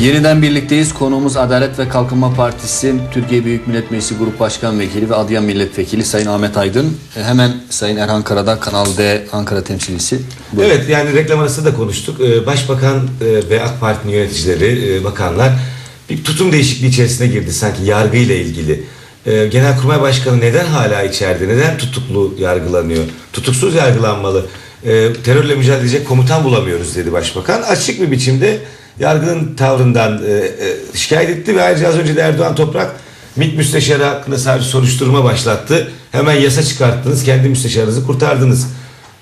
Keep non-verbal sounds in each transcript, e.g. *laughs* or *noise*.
Yeniden birlikteyiz. Konuğumuz Adalet ve Kalkınma Partisi Türkiye Büyük Millet Meclisi Grup Başkan Vekili ve Adıyaman Milletvekili Sayın Ahmet Aydın. E, Hemen Sayın Erhan Karada Kanal D Ankara temsilcisi. Buyurun. Evet yani reklam arasında da konuştuk. Ee, Başbakan e, ve AK Parti'nin yöneticileri, e, bakanlar bir tutum değişikliği içerisine girdi sanki yargıyla ilgili. Ee, Genelkurmay Başkanı neden hala içeride? Neden tutuklu yargılanıyor? Tutuksuz yargılanmalı. Terörle mücadele edecek komutan bulamıyoruz dedi Başbakan. Açık bir biçimde yargının tavrından e, e, şikayet etti ve ayrıca az önce de Erdoğan Toprak MİT müsteşarı hakkında sadece soruşturma başlattı. Hemen yasa çıkarttınız, kendi müsteşarınızı kurtardınız.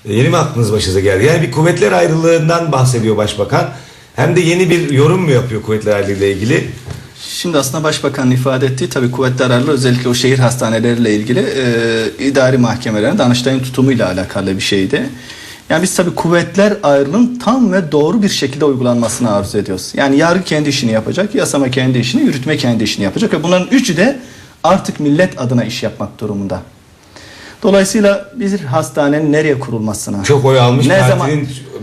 E, Yeni mi aklınız başınıza geldi? Yani bir kuvvetler ayrılığından bahsediyor başbakan. Hem de yeni bir yorum mu yapıyor kuvvetler ayrılığı ile ilgili? Şimdi aslında Başbakan'ın ifade ettiği tabii kuvvetler ayrılığı özellikle o şehir hastaneleriyle ilgili e, idari mahkemelerin Danıştay'ın tutumuyla alakalı bir şeydi. Yani biz tabii kuvvetler ayrılığının tam ve doğru bir şekilde uygulanmasını arzu ediyoruz. Yani yargı kendi işini yapacak, yasama kendi işini, yürütme kendi işini yapacak ve bunların üçü de artık millet adına iş yapmak durumunda. Dolayısıyla bir hastanenin nereye kurulmasına, Çok oy almış ne zaman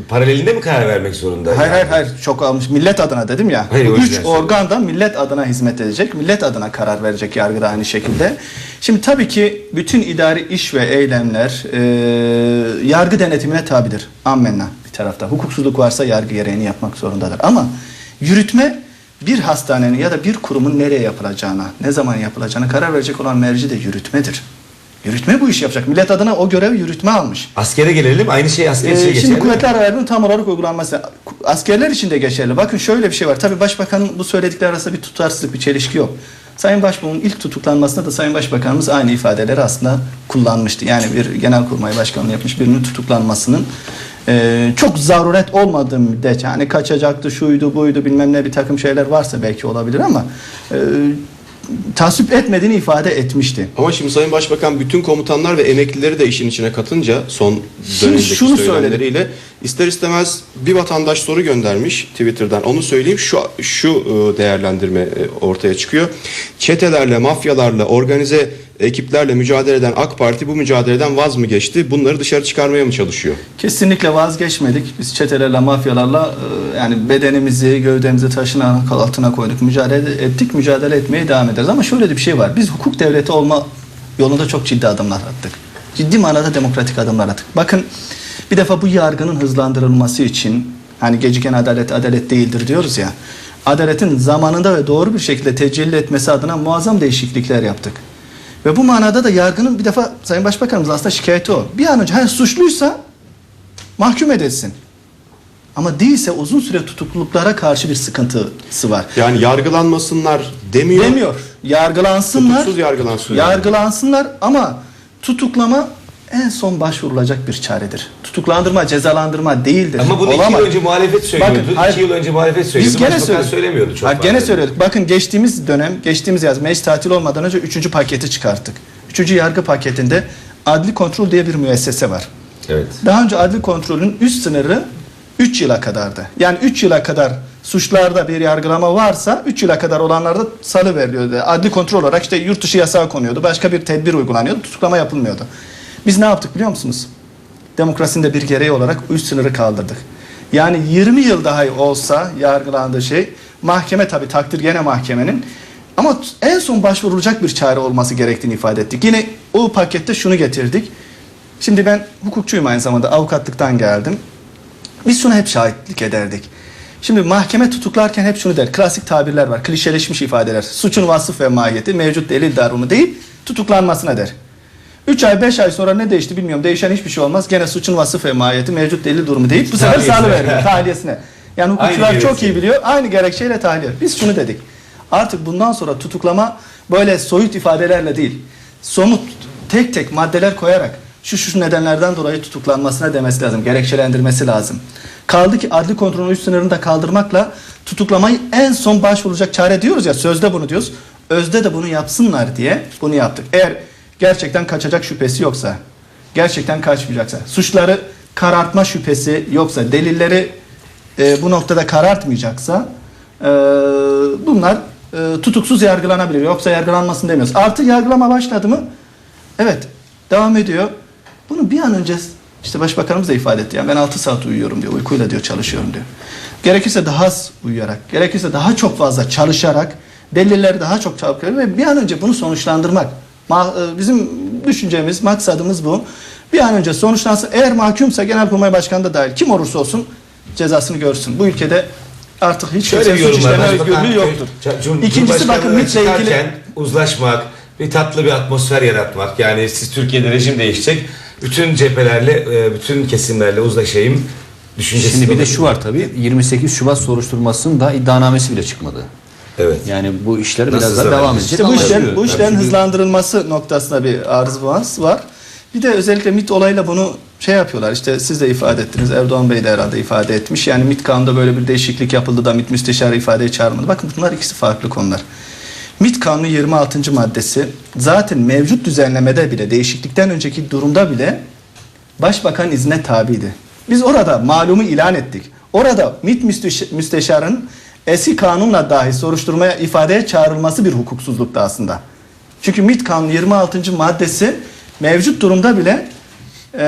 paralelinde mi karar vermek zorunda? Hayır Yani? hayır hayır çok almış. Millet adına dedim ya. Hayır, Bu üç organ da millet adına hizmet edecek. Millet adına karar verecek yargıda aynı şekilde. Şimdi tabii ki bütün idari iş ve eylemler e, yargı denetimine tabidir. Ammenna bir tarafta. Hukuksuzluk varsa yargı gereğini yapmak zorundadır. Ama yürütme bir hastanenin ya da bir kurumun nereye yapılacağına, ne zaman yapılacağına karar verecek olan merci de yürütmedir. Yürütme bu işi yapacak. Millet adına o görev yürütme almış. Askere gelelim. Aynı şey asker için Ee, geçerli. şimdi kuvvetler ayrılığının tam olarak uygulanması askerler için de geçerli. Bakın şöyle bir şey var. Tabii başbakanın bu söyledikleri arasında bir tutarsızlık, bir çelişki yok. Sayın Başbuğ'un ilk tutuklanmasında da Sayın Başbakanımız aynı ifadeleri aslında kullanmıştı. Yani bir genelkurmay başkanlığı yapmış birinin tutuklanmasının e, çok zaruret olmadığı müddetçe hani kaçacaktı, şuydu, buydu bilmem ne bir takım şeyler varsa belki olabilir ama e, tasvip etmediğini ifade etmişti. Ama şimdi Sayın Başbakan bütün komutanlar ve emeklileri de işin içine katınca son Şimdi dönemdeki şunu söylemleriyle ister istemez bir vatandaş soru göndermiş Twitter'dan. Onu söyleyeyim şu şu e, değerlendirme e, ortaya çıkıyor. Çetelerle, mafyalarla, organize ekiplerle mücadele eden AK Parti bu mücadeleden vaz mı geçti? Bunları dışarı çıkarmaya mı çalışıyor? Kesinlikle vazgeçmedik. Biz çetelerle, mafyalarla e, yani bedenimizi, gövdemizi taşın altına koyduk. Mücadele ettik, mücadele etmeye devam ederiz. Ama şöyle bir şey var. Biz hukuk devleti olma yolunda çok ciddi adımlar attık. Ciddi manada demokratik adımlar attık. Bakın bir defa bu yargının hızlandırılması için hani geciken adalet adalet değildir diyoruz ya. Adaletin zamanında ve doğru bir şekilde tecelli etmesi adına muazzam değişiklikler yaptık. Ve bu manada da yargının bir defa Sayın Başbakanımız aslında şikayeti o. Bir an önce hani suçluysa mahkum edilsin. Ama değilse uzun süre tutukluluklara karşı bir sıkıntısı var. Yani yargılanmasınlar demiyor. Demiyor. Yargılansınlar. Tutuksuz yargılansınlar. Yargılansınlar ama tutuklama en son başvurulacak bir çaredir. Tutuklandırma, cezalandırma değildir. Ama bunu iki Olamaz. yıl önce muhalefet söylüyordu. Bakın, hayır. iki yıl önce muhalefet söylüyordu. Biz gene söylüyoruz. söylemiyordu çok Hayır, gene söylüyorduk. Bakın geçtiğimiz dönem, geçtiğimiz yaz meclis tatil olmadan önce üçüncü paketi çıkarttık. Üçüncü yargı paketinde adli kontrol diye bir müessese var. Evet. Daha önce adli kontrolün üst sınırı 3 yıla kadardı. Yani 3 yıla kadar suçlarda bir yargılama varsa 3 yıla kadar olanlarda salı veriliyordu. Adli kontrol olarak işte yurt dışı yasağı konuyordu. Başka bir tedbir uygulanıyordu. Tutuklama yapılmıyordu. Biz ne yaptık biliyor musunuz? Demokrasinin de bir gereği olarak üst sınırı kaldırdık. Yani 20 yıl daha olsa yargılandığı şey mahkeme tabii takdir gene mahkemenin ama en son başvurulacak bir çare olması gerektiğini ifade ettik. Yine o pakette şunu getirdik. Şimdi ben hukukçuyum aynı zamanda avukatlıktan geldim. Biz şuna hep şahitlik ederdik. Şimdi mahkeme tutuklarken hep şunu der. Klasik tabirler var. Klişeleşmiş ifadeler. Suçun vasıf ve mahiyeti mevcut delil darumu değil tutuklanmasına der. 3 ay 5 ay sonra ne değişti bilmiyorum. Değişen hiçbir şey olmaz. Gene suçun vasıf mahiyeti mevcut delil durumu deyip bu sefer salı veriyor tahliyesine. Yani hukukçular Aynı çok gerekçe. iyi biliyor. Aynı gerekçeyle tahliye. Biz şunu dedik. Artık bundan sonra tutuklama böyle soyut ifadelerle değil. Somut tek tek maddeler koyarak şu şu nedenlerden dolayı tutuklanmasına demesi lazım. Gerekçelendirmesi lazım. Kaldı ki adli kontrolün üst sınırını da kaldırmakla tutuklamayı en son başvurulacak çare diyoruz ya sözde bunu diyoruz. Özde de bunu yapsınlar diye bunu yaptık. Eğer gerçekten kaçacak şüphesi yoksa, gerçekten kaçmayacaksa, suçları karartma şüphesi yoksa, delilleri e, bu noktada karartmayacaksa e, bunlar e, tutuksuz yargılanabilir. Yoksa yargılanmasın demiyoruz. Artı yargılama başladı mı? Evet. Devam ediyor. Bunu bir an önce İşte başbakanımız da ifade etti. Yani ben 6 saat uyuyorum diyor. Uykuyla diyor çalışıyorum diyor. Gerekirse daha az uyuyarak, gerekirse daha çok fazla çalışarak, delilleri daha çok çabuk ve bir an önce bunu sonuçlandırmak. E, Bizim düşüncemiz, maksadımız bu. Bir an önce sonuçlansın. Eğer mahkumsa Genelkurmay Başkanı da dahil kim olursa olsun cezasını görsün. Bu ülkede artık hiç Şöyle kimsenin suç işleme özgürlüğü yoktur. Cum- İkincisi bakın MIT'le ilgili uzlaşmak, bir tatlı bir atmosfer yaratmak. Yani siz Türkiye'de rejim değişecek. Bütün cephelerle, e, bütün kesimlerle uzlaşayım düşüncesi. Şimdi bir de şu var tabii 28 Şubat soruşturmasının da iddianamesi bile çıkmadı. Evet. Yani bu işler Nasıl biraz daha zaman devam edecek. İşte bu işlerin, bu işlerin Çünkü hızlandırılması noktasında bir arız var. var. Bir de özellikle MIT olayla bunu şey yapıyorlar. İşte siz de ifade ettiniz. Erdoğan Bey de herhalde ifade etmiş. Yani MIT kanunda böyle bir değişiklik yapıldı da MIT müsteşarı ifadeye çağrılmadı. Bakın bunlar ikisi farklı konular. MIT kanunu 26. maddesi zaten mevcut düzenlemede bile değişiklikten önceki durumda bile başbakan izne tabiydi. Biz orada malumu ilan ettik. Orada MİT müsteş- müsteşarının eski kanunla dahi soruşturmaya ifadeye çağrılması bir hukuksuzluktu aslında. Çünkü MİT kanunu 26. maddesi mevcut durumda bile eee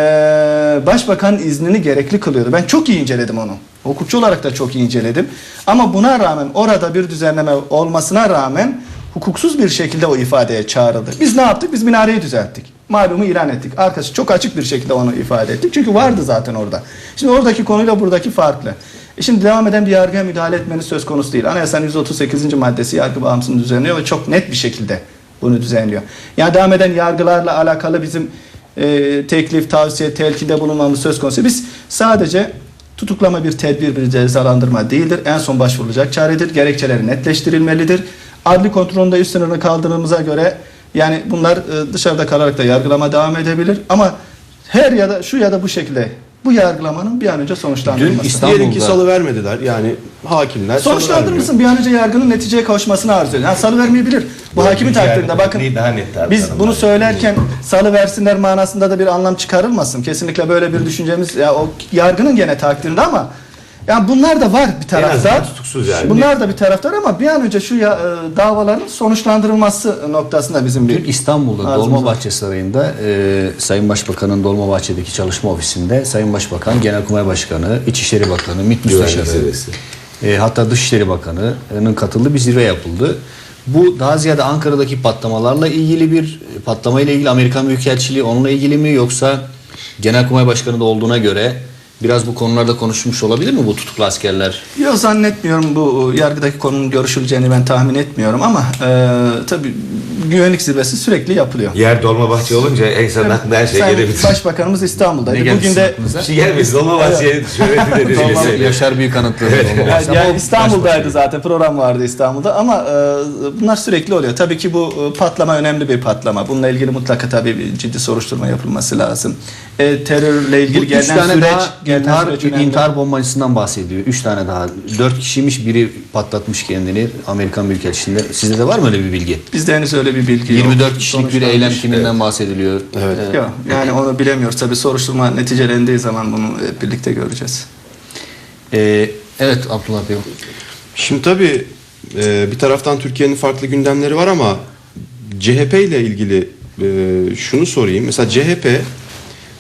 başbakanın iznini gerekli kılıyordu. Ben çok iyi inceledim onu. Hukukçu olarak da çok iyi inceledim. Ama buna rağmen orada bir düzenleme olmasına rağmen hukuksuz bir şekilde o ifadeye çağrıldı. Biz ne yaptık? Biz minareyi düzelttik. Malumu ilan ettik. Arkası çok açık bir şekilde onu ifade ettik. Çünkü vardı zaten orada. Şimdi oradaki konuyla buradaki farklı. Şimdi devam eden bir yargıya müdahale etmeniz söz konusu değil. Anayasanın 138. maddesi yargı bağımsızlığını düzenliyor ve çok net bir şekilde bunu düzenliyor. Yani devam eden yargılarla alakalı bizim e, teklif, tavsiye, telkinde bulunmamız söz konusu. Biz sadece tutuklama bir tedbir, bir cezalandırma değildir. En son başvurulacak çaredir. Gerekçeleri netleştirilmelidir. Adli kontrolünde üst sınırını kaldırdığımıza göre yani bunlar e, dışarıda kalarak da yargılama devam edebilir. Ama her ya da şu ya da bu şekilde bu yargılamanın bir an önce sonuçlandırılması. Dün İstanbul'da- Diyelim ki salı vermediler. Yani hakimler. Sonuçlandırılsın bir an önce yargının neticeye kavuşmasını arzu ediyor. Yani salı vermeyebilir. Bu Bu hakimin takdirinde bakın. daha net. Biz bunu söylerken salı versinler manasında da bir anlam çıkarılmasın. Kesinlikle böyle bir düşüncemiz ya o yargının gene takdirinde ama yani bunlar da var bir tarafta. Tutuksuz yani. Bunlar da bir taraftar ama bir an önce şu ya, e, davaların sonuçlandırılması noktasında bizim bir Dün İstanbul'da. Dolmabahçe Sarayı'nda e, Sayın Başbakan'ın Dolmabahçe'deki çalışma ofisinde Sayın Başbakan, Genelkurmay Başkanı, İçişleri Bakanı, MİT Müsteşarı, e, hatta Dışişleri Bakanı'nın katıldığı bir zirve yapıldı. Bu daha ziyade Ankara'daki patlamalarla ilgili bir patlamayla ilgili Amerikan Büyükelçiliği onunla ilgili mi yoksa Genelkurmay Başkanı da olduğuna göre biraz bu konularda konuşmuş olabilir mi bu tutuklu askerler? Yok zannetmiyorum bu yargıdaki konunun görüşüleceğini ben tahmin etmiyorum ama e, tabii güvenlik zirvesi sürekli yapılıyor. Yer Dolmabahçe olunca insanın aklına her şey Sayın gelebilir. Başbakanımız İstanbul'daydı. Ne Bugün de aklınıza? Bir şey gelmesin. Dolmabahçe'ye şöhreti de *laughs* Dolma- rezil Yaşar Büyük Yani, Dolmabahçe. yani İstanbul'daydı zaten program vardı İstanbul'da ama e, bunlar sürekli oluyor. Tabii ki bu e, patlama önemli bir patlama. Bununla ilgili mutlaka tabii ciddi soruşturma yapılması lazım. E, terörle Bu ilgili gelinen tane süreç, daha intihar, önemli. intihar bombacısından bahsediyor. Üç tane daha. Dört kişiymiş biri patlatmış kendini Amerikan Büyükelçiliğinde. Sizde de var mı öyle bir bilgi? Bizde henüz öyle bir bilgi yok. 24 kişilik bir eylem timinden bahsediliyor. Evet. Ee, Yok, yani onu bilemiyoruz. Tabii soruşturma neticelendiği zaman bunu hep birlikte göreceğiz. e, evet Abdullah Bey. Şimdi tabii e, bir taraftan Türkiye'nin farklı gündemleri var ama CHP ile ilgili e, şunu sorayım. Mesela CHP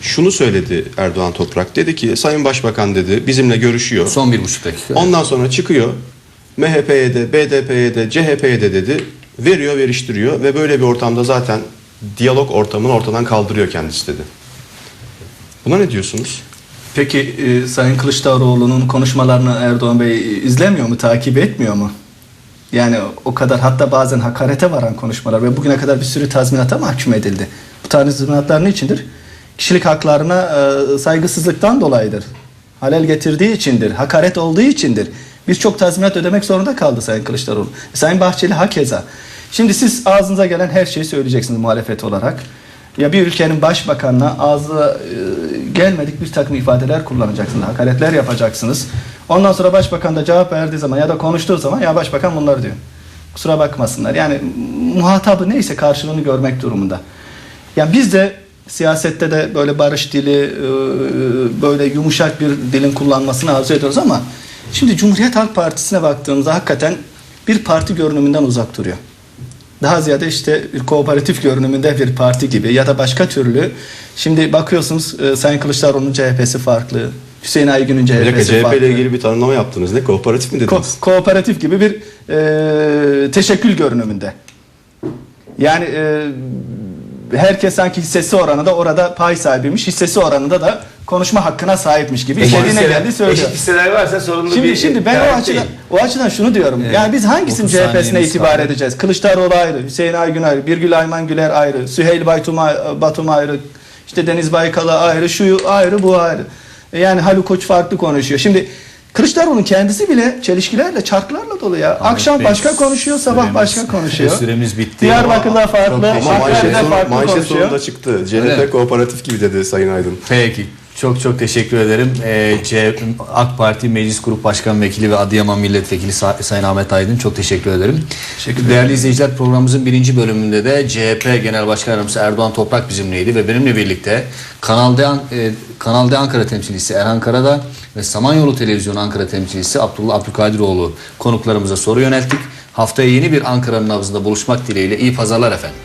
şunu söyledi Erdoğan Toprak. Dedi ki Sayın Başbakan dedi bizimle görüşüyor. Son bir buçuk dakika. Ondan sonra çıkıyor. MHP'ye de, BDP'ye de, CHP'ye de dedi. Veriyor, veriştiriyor ve böyle bir ortamda zaten diyalog ortamını ortadan kaldırıyor kendisi dedi. Buna ne diyorsunuz? Peki e, Sayın Kılıçdaroğlu'nun konuşmalarını Erdoğan Bey izlemiyor mu, takip etmiyor mu? Yani o kadar hatta bazen hakarete varan konuşmalar ve bugüne kadar bir sürü tazminata mahkum edildi. Bu tazminatlar ne içindir? Kişilik haklarına e, saygısızlıktan dolayıdır. Halel getirdiği içindir, hakaret olduğu içindir. Birçok tazminat ödemek zorunda kaldı Sayın Kılıçdaroğlu. Sayın Bahçeli hakeza. Şimdi siz ağzınıza gelen her şeyi söyleyeceksiniz muhalefet olarak. Ya bir ülkenin başbakanına ağzı e, gelmedik bir takım ifadeler kullanacaksınız, hakaretler yapacaksınız. Ondan sonra başbakan da cevap verdiği zaman ya da konuştuğu zaman ya başbakan bunları diyor. Kusura bakmasınlar. Yani muhatabı neyse karşılığını görmek durumunda. Yani biz de siyasette de böyle barış dili, e, böyle yumuşak bir dilin kullanmasını arzu ediyoruz ama şimdi Cumhuriyet Halk Partisi'ne baktığımızda hakikaten bir parti görünümünden uzak duruyor. daha ziyade işte kooperatif görünümünde bir parti gibi ya da başka türlü. Şimdi bakıyorsunuz e, Sayın Kılıçdaroğlu'nun CHP'si farklı. Hüseyin Aygün'ün CHP'si CHP farklı. ile ilgili bir tanımlama yaptınız. Ne kooperatif mi Ko- dediniz? kooperatif gibi bir e, teşekkül görünümünde. Yani e, herkes sanki hissesi oranında orada pay sahibiymiş, hissesi oranında da konuşma hakkına sahipmiş gibi istediğine geldi söylüyor. Eşit hisseler varsa sorunlu Şimdi bir şimdi ben o açıdan değil. o açıdan şunu diyorum. Evet. Yani biz hangisinin 30 CHP'sine itibar kaldı. edeceğiz? Kılıçdaroğlu ayrı, Hüseyin Aygün ayrı, Birgül Ayman Güler ayrı, Süheyl Baytum, Batum ayrı, işte Deniz Baykal'a ayrı, şu ayrı, bu ayrı. E Yani Haluk Koç farklı konuşuyor. Şimdi Kılıçdaroğlu'nun kendisi bile çelişkilerle, çarklarla dolu ya. Akşam Bey, başka konuşuyor, sabah süremiz- başka konuşuyor. *laughs* süremiz bitti. Diyarbakır'da farklı, manşet, Hakkari'de farklı manşet konuşuyor. sonunda çıktı. CHP kooperatif gibi dedi Sayın Aydın. Peki. Çok çok teşekkür ederim. Ee, CHP, AK Parti Meclis Grup Başkan Vekili ve Adıyaman Milletvekili Sa- Sayın Ahmet Aydın çok teşekkür ederim. Teşekkür Değerli izleyiciler programımızın birinci bölümünde de CHP Genel Başkan Yardımcısı Erdoğan Toprak bizimleydi ve benimle birlikte Kanal D, e, Kanal D Ankara temsilcisi Erhan Karada ve Samanyolu Televizyonu Ankara temsilcisi Abdullah Abdülkadiroğlu konuklarımıza soru yönelttik. Haftaya yeni bir Ankara'nın nabzında buluşmak dileğiyle iyi pazarlar efendim.